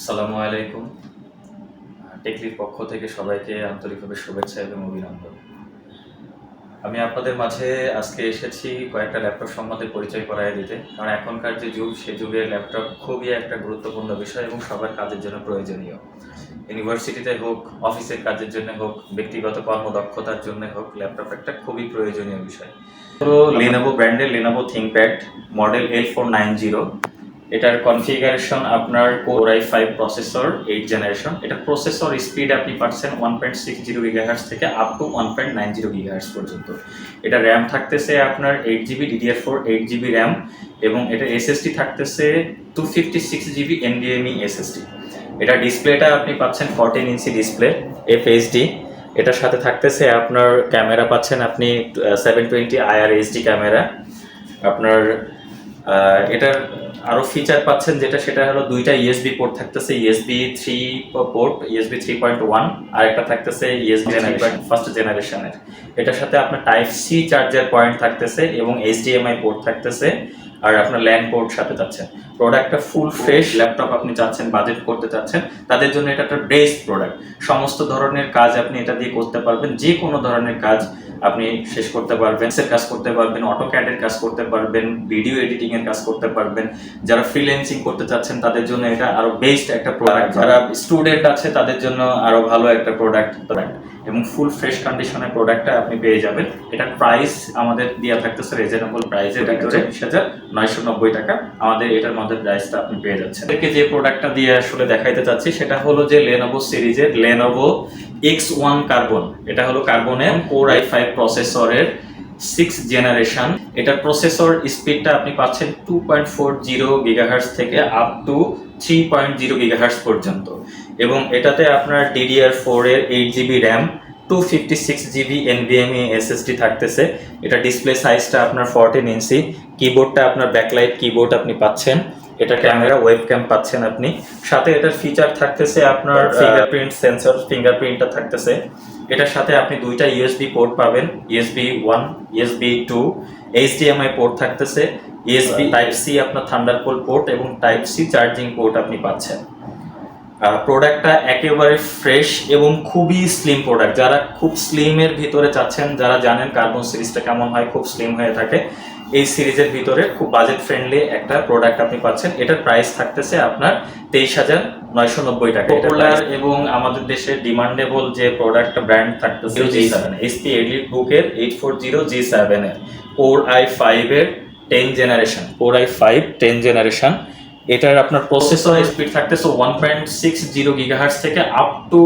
আসসালামু আলাইকুম। টেকলির পক্ষ থেকে সবাইকে আন্তরিকভাবে শুভেচ্ছা এবং অভিনন্দন। আমি আপনাদের মাঝে আজকে এসেছি কয়েকটা ল্যাপটপ সম্বন্ধে পরিচয় করাই দিতে। কারণ এখনকার যে যুগ, সে যুগের ল্যাপটপ খুবই একটা গুরুত্বপূর্ণ বিষয় এবং সবার কাজের জন্য প্রয়োজনীয়। ইউনিভার্সিটিতে হোক, অফিসের কাজের জন্য হোক, ব্যক্তিগত কর্মদক্ষতার জন্য হোক, ল্যাপটপ একটা খুবই প্রয়োজনীয় বিষয়। তো লেনোভো ব্র্যান্ডের Lenovo ThinkPad model L four nine zero এটার কনফিগারেশন আপনার core i five processor eight generation এটা প্রসেসর স্পিড আপনি পাচ্ছেন one point six zero gigahertz থেকে up to one point nine zero gigahertz পর্যন্ত। এটা র্যাম থাকতেছে আপনার eight GB DDR four eight GB RAM এবং এটা এসএসডি থাকতেছে টু ফিফটি সিক্স জিবি এনডিএমই এসএসডি এটা ডিসপ্লেটা আপনি পাচ্ছেন ফোরটিন ইঞ্চি ডিসপ্লে এফএইচডি এটার সাথে থাকতেছে আপনার ক্যামেরা পাচ্ছেন আপনি seven twenty IR HD camera. আপনার এটার আরও ফিচার পাচ্ছেন যেটা সেটা হলো দুইটা ইএসবি পোর্ট থাকতেছে USB three port USB three point one আর একটা থাকতেছে ইএসবি ফার্স্ট জেনারেশনের এটার সাথে আপনার টাইপ সি চার্জার পয়েন্ট থাকতেছে এবং এইচডিএমআই পোর্ট থাকতেছে আর আপনার ল্যান্ড পোর্ট সাথে যাচ্ছেন প্রোডাক্টটা ফুল ফ্রেশ ল্যাপটপ আপনি চাচ্ছেন বাজেট করতে চাচ্ছেন তাদের জন্য এটা একটা বেস্ট প্রোডাক্ট সমস্ত ধরনের কাজ আপনি এটা দিয়ে করতে পারবেন যে কোনো ধরনের কাজ আপনি শেষ করতে পারবেন সেল কাজ করতে পারবেন অটো ক্যাডের কাজ করতে পারবেন ভিডিও এডিটিং এর কাজ করতে পারবেন। যারা ফ্রিল্যান্সিং করতে চাচ্ছেন তাদের জন্য এটা আরও বেস্ট একটা প্রোডাক্ট যারা স্টুডেন্ট আছে তাদের জন্য আরও ভালো একটা প্রোডাক্ট এবং ফুল ফ্রেশ কন্ডিশনে প্রোডাক্টটা আপনি পেয়ে যাবেন। এটা প্রাইস আমাদের দেওয়া থাকতেছে রিজনেবল প্রাইসের ভিতরে বিশ হাজার নয়শো নব্বই টাকা। আমাদের এটার মধ্যে প্রাইসটা আপনি পেয়ে যাচ্ছেন। এদেরকে যে প্রোডাক্টটা দিয়ে আসলে দেখাইতে চাচ্ছি সেটা হলো যে লেনোভো সিরিজের লেনোভো এক্স ওয়ান কার্বন এটা হলো কার্বনের কোর আই ফাইভ প্রসেসরের সিক্স জেনারেশন এটার প্রসেসর স্পিডটা আপনি পাচ্ছেন two point four zero gigahertz থেকে up to three point zero gigahertz পর্যন্ত। এবং এটাতে আপনার ডিডিআর ফোর এর eight GB RAM two fifty six GB NVMe SSD থাকতেছে। এটা ডিসপ্লে সাইজটা আপনার ফোরটিন ইঞ্চি। কিবোর্ডটা আপনার ব্যাকলাইট কিবোর্ড আপনি পাচ্ছেন। এটা ক্যামেরা ওয়েব ক্যাম পাচ্ছেন আপনি। সাথে এটার ফিচার থাকতেছে আপনার ফিঙ্গারপ্রিন্ট সেন্সর ফিঙ্গারপ্রিন্টটা থাকতেছে। এটার সাথে আপনি দুইটা ইউএসবি পোর্ট পাবেন USB one USB two HDMI port থাকতেছে ইউএসবি টাইপ সি আপনার থান্ডারপোল পোর্ট এবং টাইপ সি চার্জিং পোর্ট আপনি পাচ্ছেন। প্রোডাক্টটা একেবারে ফ্রেশ এবং খুবই স্লিম প্রোডাক্ট যারা খুব স্লিমের ভিতরে চাচ্ছেন যারা জানেন কার্বন সিরিজটা কেমন হয় খুব স্লিম হয়ে থাকে এই সিরিজের ভিতরে খুব বাজেট ফ্রেন্ডলি একটা প্রোডাক্ট আপনি পাচ্ছেন। এটার প্রাইস থাকতেছে আপনার তেইশ হাজার নয়শো নব্বই টাকা পপুলার এবং আমাদের দেশের ডিমান্ডেবল যে প্রোডাক্ট ব্র্যান্ড থাকতেছে জি সেভেন এসপি এডিট বুকের eight four zero G seven এর। কোর আই ফাইভ এর ten generation core i five ten generation এটার আপনার প্রসেসর স্পিড থাকতেছে one point six zero gigahertz থেকে up to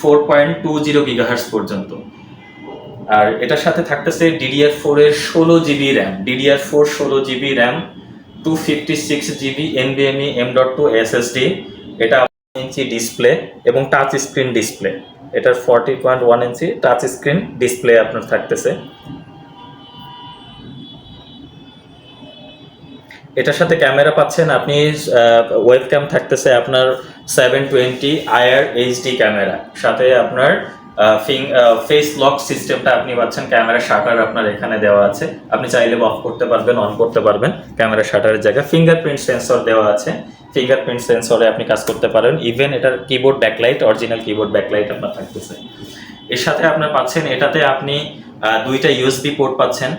four point two zero gigahertz পর্যন্ত। আর এটার সাথে থাকতেছে ডিডিআর ফোর এর ষোলো জিবি র্যাম ডিডিআর ফোর ষোলো GB RAM two fifty six GB এনবিএমই M dot two SSD এটা ইঞ্চি ডিসপ্লে এবং টাচ স্ক্রিন ডিসপ্লে এটার forty point one inch touch screen display আপনার থাকতেছে। এটার সাথে ক্যামেরা পাচ্ছেন আপনি ওয়েব ক্যাম থাকতেছে আপনার seven twenty IR HD camera সাথে আপনার ফিং ফেস লক সিস্টেমটা আপনি পাচ্ছেন ক্যামেরা শাটার আপনার এখানে দেওয়া আছে। আপনি চাইলে অফ করতে পারবেন অন করতে পারবেন ক্যামেরা শাটারের জায়গায়। ফিঙ্গারপ্রিন্ট সেন্সর দেওয়া আছে। ফিঙ্গারপ্রিন্ট সেন্সরে আপনি কাজ করতে পারেন। ইভেন এটার keyboard backlight original keyboard backlight আপনার থাকতেছে। এর সাথে আপনার পাচ্ছেন, এটাতে আপনি দুইটা ইউএসবি পোর্ট পাচ্ছেন।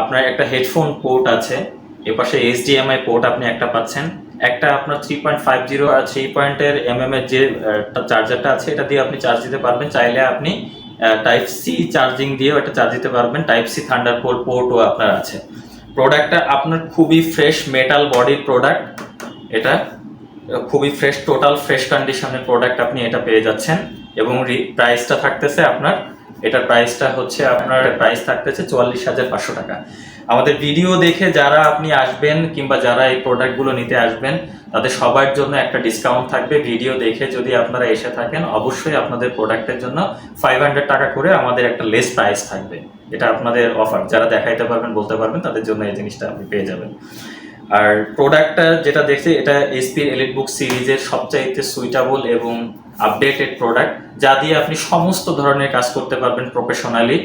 আপনার একটা হেডফোন পোর্ট আছে, এপাশে এইচডিএমআই পোর্ট আপনি একটা পাচ্ছেন। একটা আপনার থ্রি পয়েন্ট ফাইভ জিরো আর থ্রি পয়েন্টের এমএম এর যে চার্জারটা আছে, এটা দিয়ে আপনি চার্জ দিতে পারবেন। চাইলে আপনি টাইপ সি চার্জিং দিয়েও এটা চার্জ দিতে পারবেন। টাইপ সি থান্ডার পোর্ট পোর্টও আপনার আছে। প্রোডাক্টটা আপনার খুবই ফ্রেশ মেটাল বডির প্রোডাক্ট এটা, খুবই ফ্রেশ টোটাল ফ্রেশ কন্ডিশনের প্রোডাক্ট আপনি এটা পেয়ে যাচ্ছেন। এবং প্রাইসটা থাকতেছে আপনার, এটার প্রাইসটা হচ্ছে আপনার প্রাইস থাকতেছে চুয়াল্লিশ হাজার পাঁচশো টাকা। আমাদের ভিডিও দেখে যারা আপনি আসবেন কিংবা যারা এই প্রোডাক্টগুলো নিতে আসবেন, তাদের সবার জন্য একটা ডিসকাউন্ট থাকবে। ভিডিও দেখে যদি আপনারা এসে থাকেন, অবশ্যই আপনাদের প্রোডাক্টের জন্য ফাইভ হান্ড্রেড টাকা করে আমাদের একটা লেস প্রাইস থাকবে। এটা আপনাদের অফার যারা দেখাইতে পারবেন, বলতে পারবেন, তাদের জন্য এই জিনিসটা আপনি পেয়ে যাবেন। আর প্রোডাক্টটা যেটা দেখছি, এটা এসপি এলিট বুক সিরিজের সবচাইতে সুইটাবল এবং আপডেটেড প্রোডাক্ট যা দিয়ে আপনি সমস্ত ধরনের কাজ করতে পারবেন প্রফেশনালি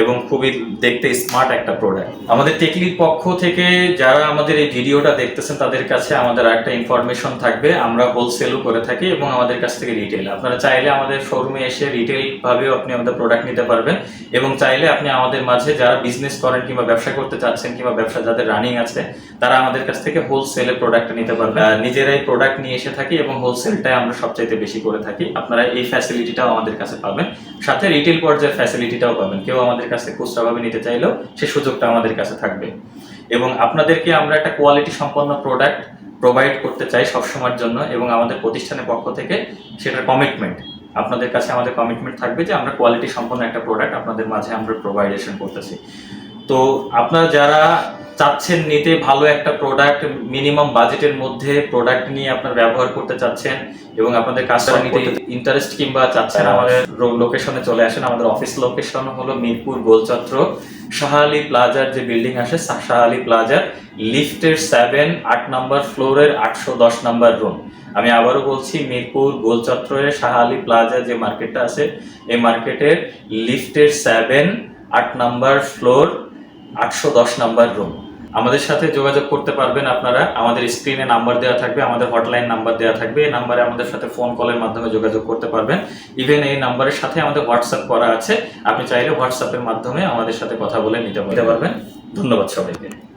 এবং খুবই দেখতে স্মার্ট একটা প্রোডাক্ট আমাদের টেকলির পক্ষ থেকে যারা আমাদের এই ভিডিওটা দেখতেছেন, তাদের কাছে আমাদের একটা ইনফরমেশন থাকবে। আমরা হোলসেলও করে থাকি এবং আমাদের কাছ থেকে রিটেল আপনারা চাইলে আমাদের শোরুমে এসে রিটেল ভাবেও আপনি আমাদের প্রোডাক্ট নিতে পারবেন এবং চাইলে আপনি আমাদের মাঝে যারা বিজনেস করেন কিংবা ব্যবসা করতে চাচ্ছেন কিংবা ব্যবসা যাদের রানিং আছে, তারা আমাদের কাছ থেকে হোলসেলে প্রোডাক্ট নিতে পারবেন। আর নিজেরাই প্রোডাক্ট নিয়ে এসে থাকি এবং হোলসেলটাই আমরা সবচাইতে বেশি করে থাকি। আপনারা এই ফ্যাসিলিটিটাও আমাদের কাছে পাবেন। সাথে রিটেল পর্যায়ের ফ্যাসিলিটিটাও পাবেন। কেউ আমাদের কাছে খুচরাভাবে নিতে চাইলেও সে সুযোগটা আমাদের কাছে থাকবে। এবং আপনাদেরকে আমরা একটা কোয়ালিটি সম্পন্ন প্রোডাক্ট প্রোভাইড করতে চাই সবসময়ের জন্য এবং আমাদের প্রতিষ্ঠানের পক্ষ থেকে সেটার কমিটমেন্ট আপনাদের কাছে আমাদের কমিটমেন্ট থাকবে যে আমরা কোয়ালিটি সম্পন্ন একটা প্রোডাক্ট আপনাদের মাঝে আমরা প্রোভাইডেশন করতেছি। তো আপনারা যারা চাচ্ছেন নিতে ভালো একটা প্রোডাক্ট মিনিমাম বাজেটের মধ্যে প্রোডাক্ট নিয়ে আপনার ব্যবহার করতে চাচ্ছেন এবং আপনাদের কাজটা নিতে ইন্টারেস্ট কিংবা চাচ্ছেন আমাদের লোকেশনে চলে আসেন। আমাদের অফিস লোকেশন হলো মিরপুর গোলচত্র শাহালি প্লাজার যে বিল্ডিং আসে শাহালি প্লাজার লিফটের সেভেন আট নাম্বার ফ্লোরের আটশো দশ নাম্বার রুম আমি আবারও বলছি মিরপুর গোলচত্রের শাহালি প্লাজা যে মার্কেটটা আছে এই মার্কেটের লিফটের সেভেন আট নাম্বার ফ্লোর আটশো দশ নাম্বার রুম আমাদের সাথে যোগাযোগ করতে পারবেন আপনারা। আমাদের স্ক্রিনে নাম্বার দেওয়া থাকবে আমাদের হটলাইন নাম্বার দেওয়া থাকবে। এই নাম্বারে আমাদের সাথে ফোন কলের মাধ্যমে যোগাযোগ করতে পারবেন। ইভেন এই নাম্বারের সাথে আমাদের হোয়াটসঅ্যাপ করা আছে। আপনি চাইলে হোয়াটসঅ্যাপের মাধ্যমে আমাদের সাথে কথা বলে নিতে পারবেন। ধন্যবাদ সবাইকে।